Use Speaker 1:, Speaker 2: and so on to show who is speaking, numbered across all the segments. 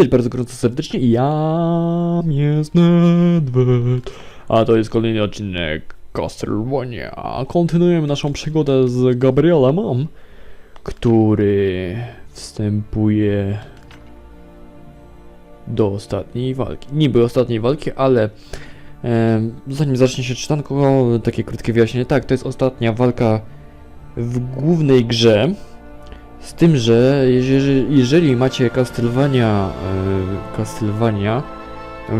Speaker 1: Witaj bardzo gorąco serdecznie, ja jest Nedved. A to jest kolejny odcinek Castlevania. Kontynuujemy naszą przygodę z Gabrielem, który wstępuje do ostatniej walki. Niby ostatniej walki, ale e, zanim zacznie się czytanko, takie krótkie wyjaśnienie. Tak, to jest ostatnia walka w głównej grze. Z tym, że jeżeli, jeżeli macie Castlevania, e, Castlevania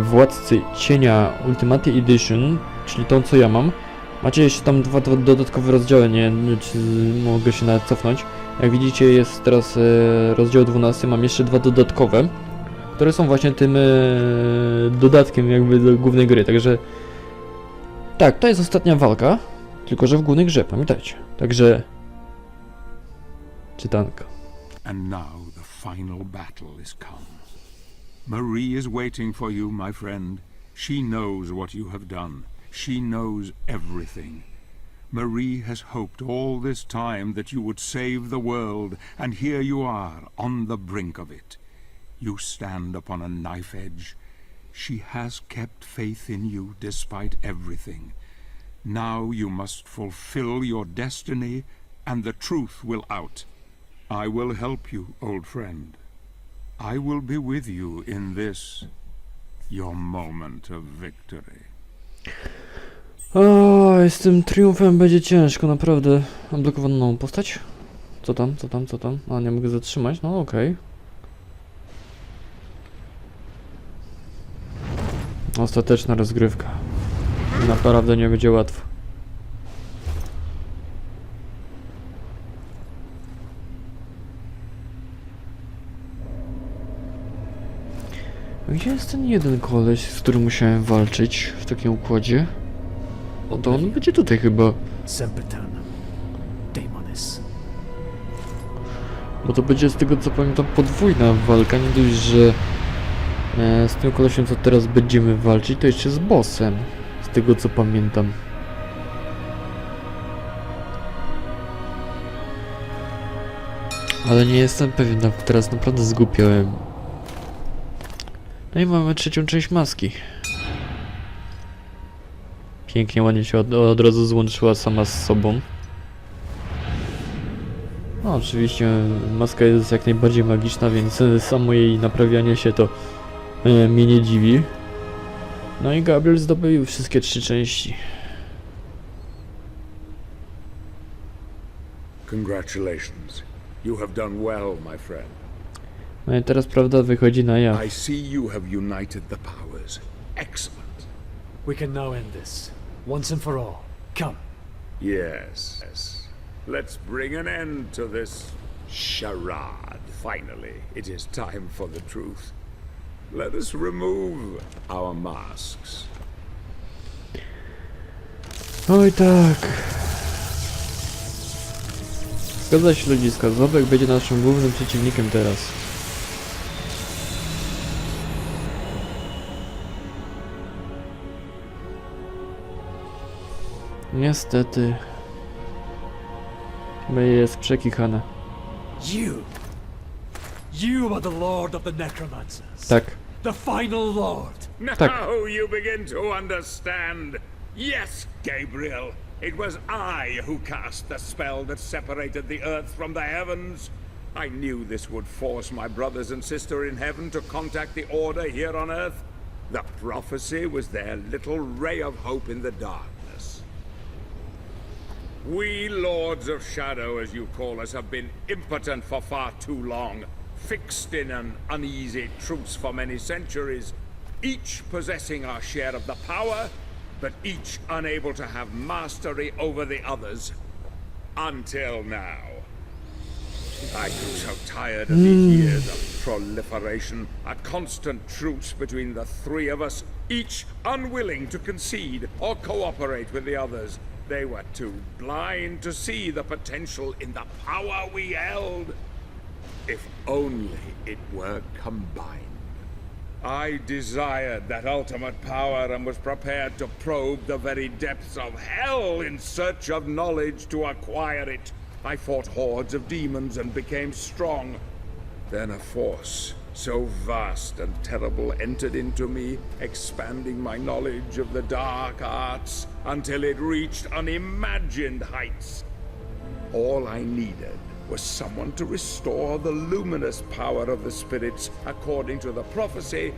Speaker 1: Władcy Cienia Ultimate Edition, czyli tą co ja mam, macie jeszcze tam dwa do, dodatkowe rozdziały, nie czy mogę się nawet cofnąć. Jak widzicie jest teraz e, rozdział 12, mam jeszcze dwa dodatkowe, które są właśnie tym e, dodatkiem jakby do głównej gry, także tak, to jest ostatnia walka, tylko że w głównej grze, pamiętajcie. Także czytanka.
Speaker 2: And now the final battle is come. Marie is waiting for you, my friend. She knows what you have done. She knows everything. Marie has hoped all this time that you would save the world, and here you are, on the brink of it. You stand upon a knife edge. She has kept faith in you despite everything. Now you must fulfill your destiny, and the truth will out. I will help you, old friend. I will be with you in this, your moment of victory.
Speaker 1: O, z tym triumfem będzie ciężko, naprawdę. Odblokowano nową postać? Co tam, co tam, co tam? A, nie mogę zatrzymać? No okej. Ostateczna rozgrywka. Naprawdę nie będzie łatwo. Gdzie jest ten jeden koleś, z którym musiałem walczyć w takim układzie? O, to on będzie tutaj chyba.
Speaker 3: Daemonis.
Speaker 1: Bo to będzie z tego co pamiętam podwójna walka, nie dość, że e, z tym kolesiem co teraz będziemy walczyć, to jeszcze z bossem. Z tego co pamiętam. Ale nie jestem pewien, teraz naprawdę zgłupiałem. No i mamy trzecią część maski. Pięknie, ładnie się od, od razu złączyła sama z sobą. No oczywiście maska jest jak najbardziej magiczna, więc e, samo jej naprawianie się to e, mnie nie dziwi. No i Gabriel zdobył wszystkie trzy części.
Speaker 4: Congratulations. You have done well, my friend.
Speaker 1: No i teraz prawda wychodzi na jaw.
Speaker 4: I see you have united the powers. Excellent.
Speaker 3: We can now end this. Once and for all. Come.
Speaker 4: Yes. yes. Let's bring an end to this charade. Finally, it is time for the truth. Let us remove our masks.
Speaker 1: Oj tak. Zgadza się ludziska, Zobek będzie naszym głównym przeciwnikiem teraz. Niestety. Chyba jest przekichane.
Speaker 3: You. You are the Lord of the Necromancers.
Speaker 1: Tak.
Speaker 3: The final Lord.
Speaker 4: Now you begin to understand. Yes, Gabriel. It was I who cast the spell that separated the earth from the heavens. I knew this would force my brothers and sister in heaven to contact the Order here on earth. The prophecy was their little ray of hope in the darkness. We Lords of Shadow, as you call us, have been impotent for far too long, fixed in an uneasy truce for many centuries, each possessing our share of the power, but each unable to have mastery over the others. Until now. I grew so tired of these hmm. years of proliferation, a constant truce between the three of us, each unwilling to concede or cooperate with the others. They were too blind to see the potential in the power we held. If only it were combined. I desired that ultimate power and was prepared to probe the very depths of hell in search of knowledge to acquire it. I fought hordes of demons and became strong. Then a force so vast and terrible entered into me, expanding my knowledge of the dark arts until it reached unimagined heights. All I needed was someone to restore the luminous power of the spirits according to the prophecy,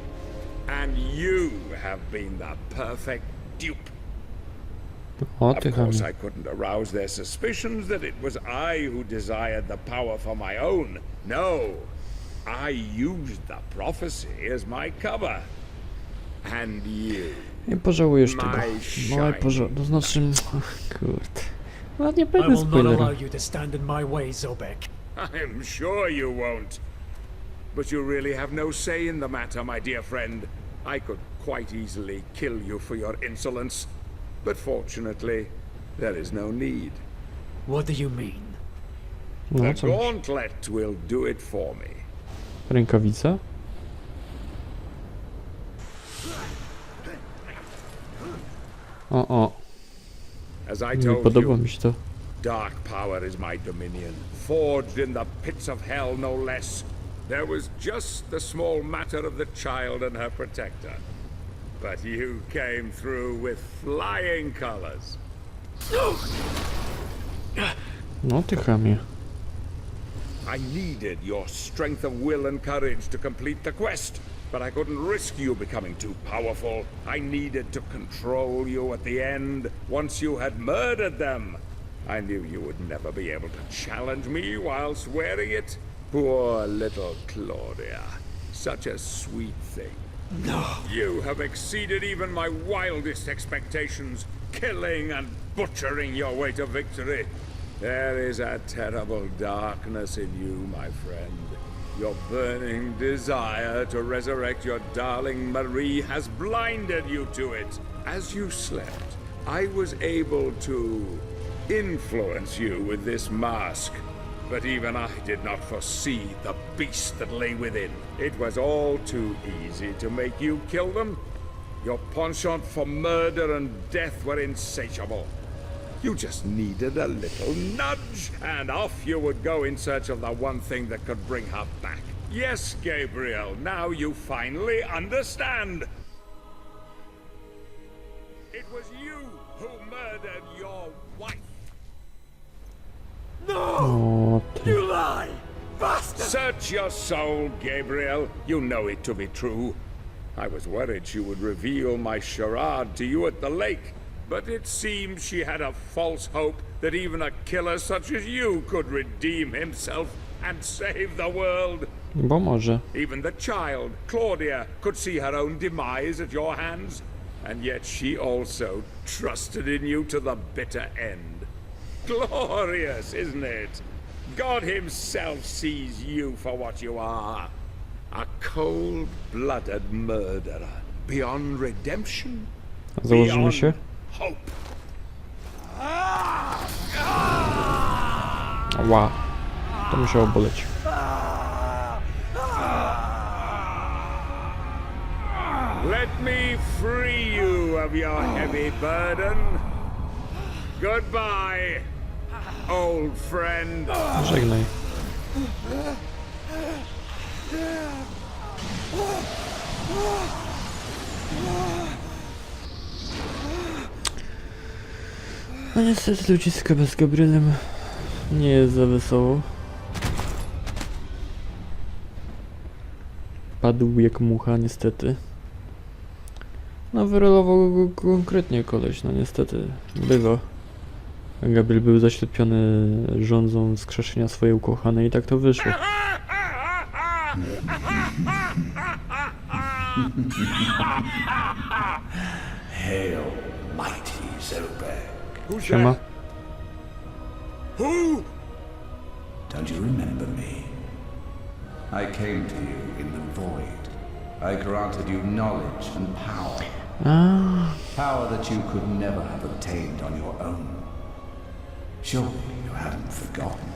Speaker 4: and you have been the perfect dupe. Of course. I couldn't arouse their suspicions that it was I who desired the power for my own. No, I used the prophecy as my cover. And you.
Speaker 1: Nie pożałujesz tego.
Speaker 4: My
Speaker 1: No ale
Speaker 4: shine.
Speaker 1: poża... To znaczy... Kurde. No nie
Speaker 3: I
Speaker 1: będę
Speaker 3: will not
Speaker 1: spoilerem.
Speaker 3: allow you to stand in my way, Zobek.
Speaker 4: I'm sure you won't. But you really have no say in the matter, my dear friend. I could quite easily kill you for your insolence. But fortunately, there is no need.
Speaker 3: What do you mean?
Speaker 4: The gauntlet will do it for me.
Speaker 1: Rękawica? O, o. Nie podoba mi się to.
Speaker 4: Dark power is my dominion, forged in the pits of hell no less. There was just the small matter of the child and her protector. But you came through with flying colors.
Speaker 1: No ty chamie.
Speaker 4: I needed your strength of will and courage to complete the quest, but I couldn't risk you becoming too powerful. I needed to control you at the end, once you had murdered them. I knew you would never be able to challenge me whilst wearing it. Poor little Claudia. Such a sweet thing.
Speaker 3: No.
Speaker 4: You have exceeded even my wildest expectations, killing and butchering your way to victory. There is a terrible darkness in you, my friend. Your burning desire to resurrect your darling Marie has blinded you to it. As you slept, I was able to influence you with this mask. But even I did not foresee the beast that lay within. It was all too easy to make you kill them. Your penchant for murder and death were insatiable. You just needed a little nudge, and off you would go in search of the one thing that could bring her back. Yes, Gabriel, now you finally understand. It was you who murdered your wife.
Speaker 1: No!
Speaker 3: You lie! Bastard!
Speaker 4: Search your soul, Gabriel. You know it to be true. I was worried she would reveal my charade to you at the lake, but it seems she had a false hope that even a killer such as you could redeem himself and save the world.
Speaker 1: Bo może.
Speaker 4: Even the child, Claudia, could see her own demise at your hands, and yet she also trusted in you to the bitter end. Glorious, isn't it? God Himself sees you for what you are a cold blooded murderer. Beyond redemption,
Speaker 1: Założymy
Speaker 4: beyond
Speaker 1: się?
Speaker 4: Hope.
Speaker 1: Ła. To musiało boleć.
Speaker 4: Let me free you of your heavy burden. Goodbye, old friend.
Speaker 1: Żegnaj. No niestety ludziska bez Gabrielem nie jest za wesoło. Padł jak mucha niestety. No wyrolował go konkretnie koleś, no niestety. Bywa. Gabriel był zaślepiony rządzą wskrzeszenia swojej ukochanej i tak to wyszło.
Speaker 5: Hail, mighty.
Speaker 4: Who's
Speaker 1: Siema.
Speaker 4: that? Who?
Speaker 5: Don't you remember me? I came to you in the void. I granted you knowledge and power.
Speaker 1: A,
Speaker 5: Power that you could never have obtained on your own. Surely you haven't forgotten.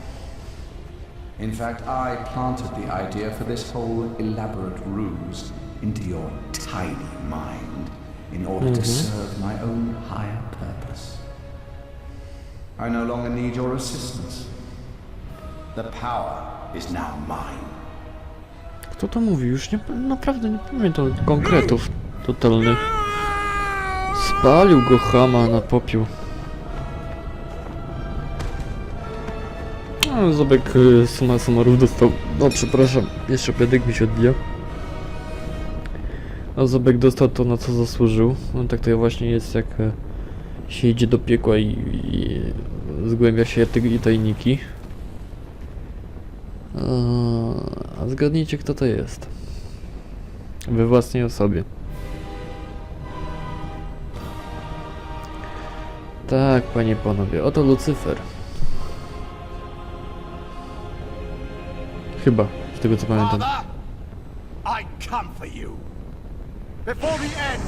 Speaker 5: In fact, I planted the idea for this whole elaborate ruse into your tiny mind in order to mm-hmm. serve my own higher purpose. I no longer need your assistance. The power is now mine.
Speaker 1: Kto to mówi? Już nie, naprawdę nie pamiętam konkretów totalnych. Spalił go chama na popiół. No, Zobek y, suma summarów dostał. No przepraszam, jeszcze biedek mi się odbija. A Zobek dostał to na co zasłużył. No tak to właśnie jest jak e, się idzie do piekła i, i zgłębia się te tajniki. Eee, A zgadnijcie kto to jest. We własnej osobie. Tak, panie panowie, oto Lucyfer. Chyba, z tego co pamiętam.
Speaker 6: I come for you. Before the end,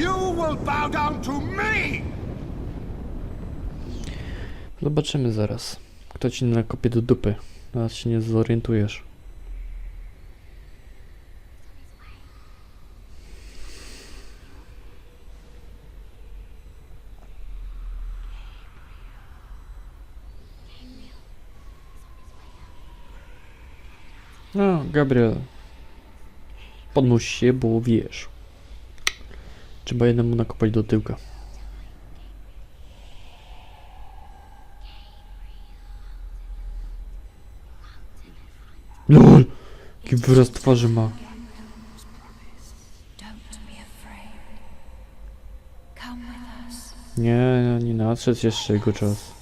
Speaker 6: you will bow down to me!
Speaker 1: Zobaczymy zaraz. Kto ci nakopie do dupy. Teraz się nie zorientujesz. No, Gabriel. Podnoś się, bo wiesz. Trzeba jednemu nakopać do tyłka. LOL! Jaki wyraz twarzy ma. Nie, nie nadszedł jeszcze jego czas.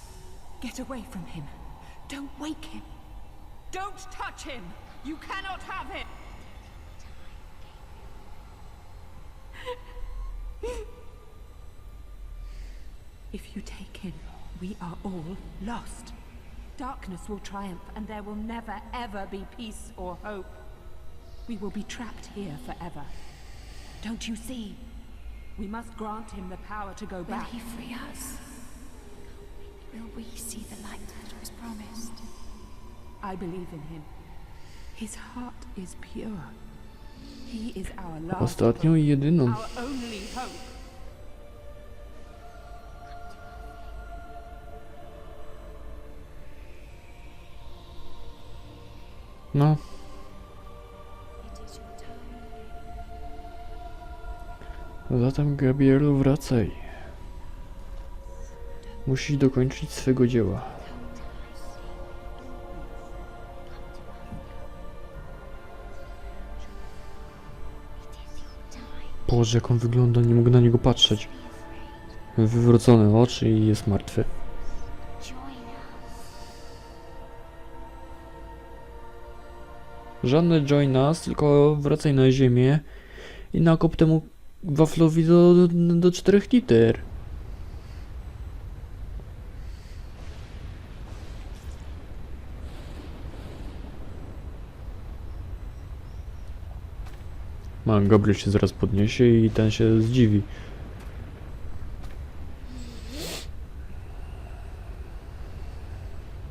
Speaker 7: If you take him, we are all lost. Darkness will triumph, and there will never, ever be peace or hope. We will be trapped here forever. Don't you see? We must grant him the power to go
Speaker 8: Will
Speaker 7: back.
Speaker 8: he free us? Will we see the light that was promised?
Speaker 7: I believe in him. His heart is pure. He is our last
Speaker 1: Ostatnią
Speaker 7: hope,
Speaker 1: i jedyną.
Speaker 7: our only hope.
Speaker 1: No, zatem Gabrielu wracaj. Musisz dokończyć swego dzieła. Boże, jak on wygląda, nie mogę na niego patrzeć. Wywrócone oczy i jest martwy. Żadne join us, tylko wracaj na ziemię i nakop temu waflowi do, do, do czterech liter. Mam, Gabriel się zaraz podniesie i ten się zdziwi.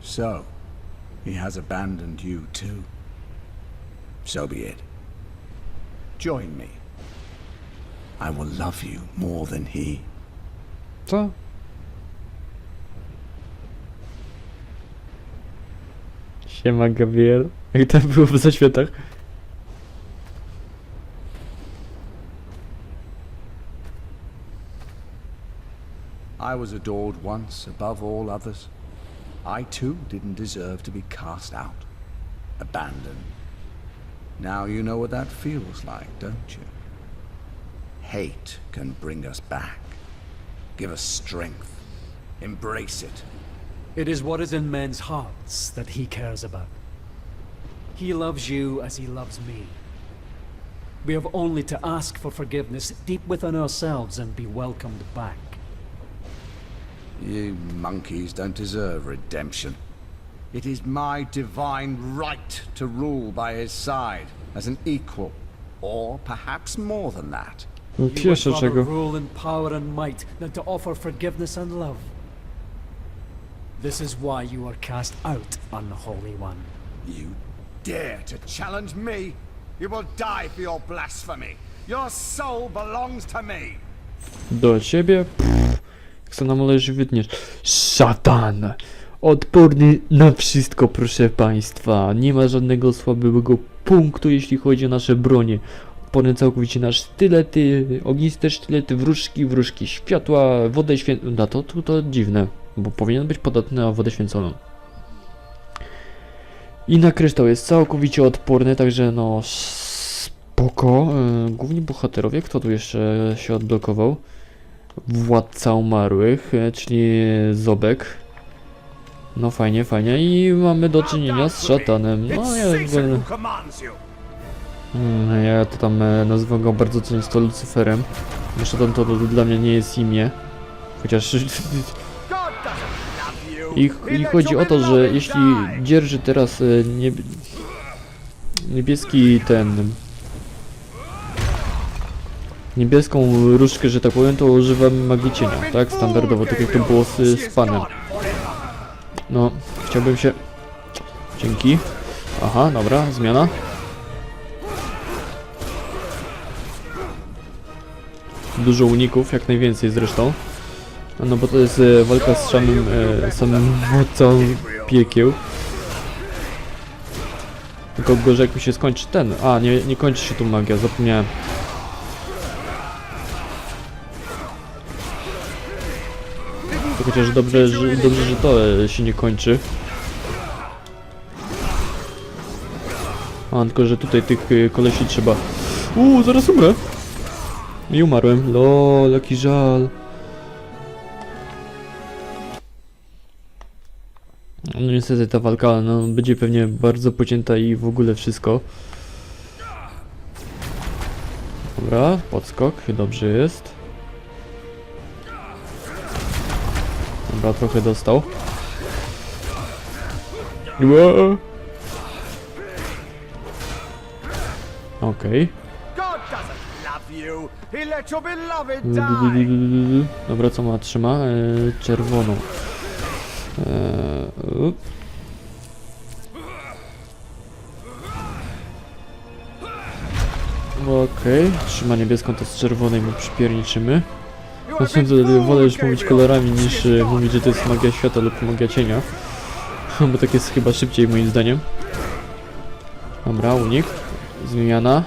Speaker 5: So, he has abandoned you too. So be it. Join me. I will love you more than he.
Speaker 1: Co? Siema Gabriel. Jak tam było w zaświatach?
Speaker 5: I was adored once above all others. I too didn't deserve to be cast out, abandoned. Now you know what that feels like, don't you? Hate can bring us back, give us strength. Embrace it.
Speaker 3: It is what is in men's hearts that he cares about. He loves you as he loves me. We have only to ask for forgiveness deep within ourselves and be welcomed back.
Speaker 5: You monkeys don't deserve redemption. It is my divine right to rule by his side as an equal, or perhaps more than that.
Speaker 3: You would
Speaker 1: Cieszę
Speaker 3: rather rule in power and might than to offer forgiveness and love. This is why you are cast out, unholy one.
Speaker 6: You dare to challenge me? You will die for your blasphemy. Your soul belongs to me.
Speaker 1: Do ciebie? Pff, jak se nam leży wytniesz. Szatan! Odporny na wszystko, proszę państwa. Nie ma żadnego słabego punktu, jeśli chodzi o nasze bronie. Odporny całkowicie na sztylety, ogniste sztylety, wróżki, wróżki światła, wodę święconą. No to, to, to dziwne, bo powinien być podatny na wodę święconą. I na kryształ jest całkowicie odporny, także no spoko. Yy, Główni bohaterowie, kto tu jeszcze się odblokował? Władca umarłych, e, czyli Zobek. No fajnie, fajnie. I mamy do czynienia z szatanem. No ja,
Speaker 6: Caesar
Speaker 1: ja,
Speaker 6: who commands you.
Speaker 1: mm, ja to tam e, nazywam go bardzo często Lucyferem. Bo szatan to dla mnie nie jest imię. Chociaż. I, I chodzi o to, że jeśli dzierży teraz e, nieb... niebieski ten... Niebieską różdżkę, że tak powiem, to używamy magii cienia, tak? Standardowo, tak jak to było z, z panem. No, chciałbym się... Dzięki. Aha, dobra, zmiana. Dużo uników, jak najwięcej zresztą. No bo to jest e, walka z samym, e, samym władcą piekieł. Tylko gorzej jak mi się skończy ten. A, nie, nie kończy się tu magia, zapomniałem. To chociaż dobrze, że, dobrze, że to e, się nie kończy. A, tylko że tutaj tych e, kolesi trzeba... Uuu, zaraz umrę! I umarłem. Lol, jaki żal. No niestety ta walka no, będzie pewnie bardzo pocięta i w ogóle wszystko. Dobra, podskok, dobrze jest.
Speaker 6: Die.
Speaker 1: du- du- du- du. Dobra, co ma? Trzyma? E, czerwoną. E, up. Okej, trzyma niebieską, to z czerwonej mu przypierniczymy. To
Speaker 6: fool,
Speaker 1: wolę już mówić kolorami niż e, mówić, że to jest magia świata lub magia cienia. Bo tak jest chyba szybciej moim zdaniem. Dobra, unik. Zmiana.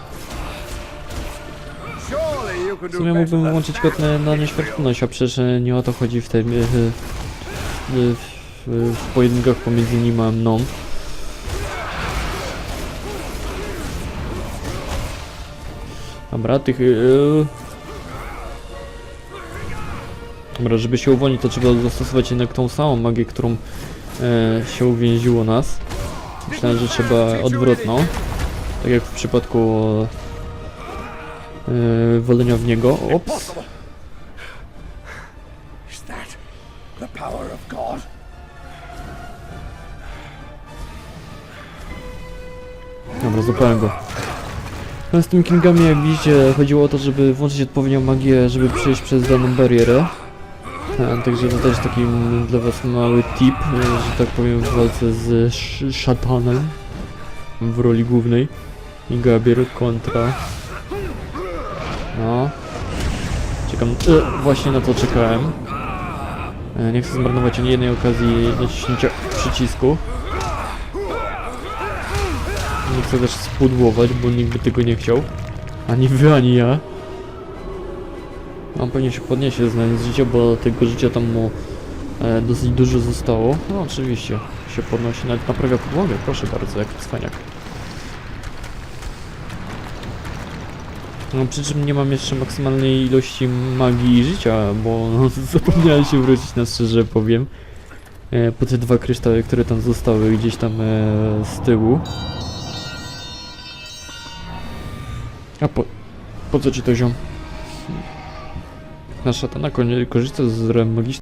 Speaker 1: W sumie mógłbym włączyć kod na, na nieśmiertelność, a przecież e, nie o to chodzi w tym... e, w, w, w pojedynkach pomiędzy nim a mną. Dobra, tych... e, Dobra, żeby się uwolnić, to trzeba zastosować jednak tą samą magię, którą e, się uwięziło nas. Myślałem, że trzeba odwrotną. Tak jak w przypadku e, wolenia w niego. Ops. Dobra, złapałem go. No, z tym Kingami, jak widzicie, chodziło o to, żeby włączyć odpowiednią magię, żeby przejść przez daną barierę. E, Także to też taki dla was mały tip, e, że tak powiem, w walce z sz szatanem w roli głównej. I Gabriel kontra. No. Czekam, e, właśnie na to czekałem. E, nie chcę zmarnować ani jednej okazji naciśnięcia przycisku. Nie chcę też spudłować, bo nikt by tego nie chciał. Ani wy, ani ja. On pewnie się podniesie znając życie, bo tego życia tam mu e, dosyć dużo zostało. No oczywiście, się podnosi, nawet naprawia podłogę, proszę bardzo, jak cwaniak. No przy czym nie mam jeszcze maksymalnej ilości magii i życia, bo no, zapomniałem się wrócić na szczerze powiem. E, po te dwa kryształy, które tam zostały gdzieś tam e, z tyłu. A po, po co ci to ziom? Na szatana korzysta z rem magicznych.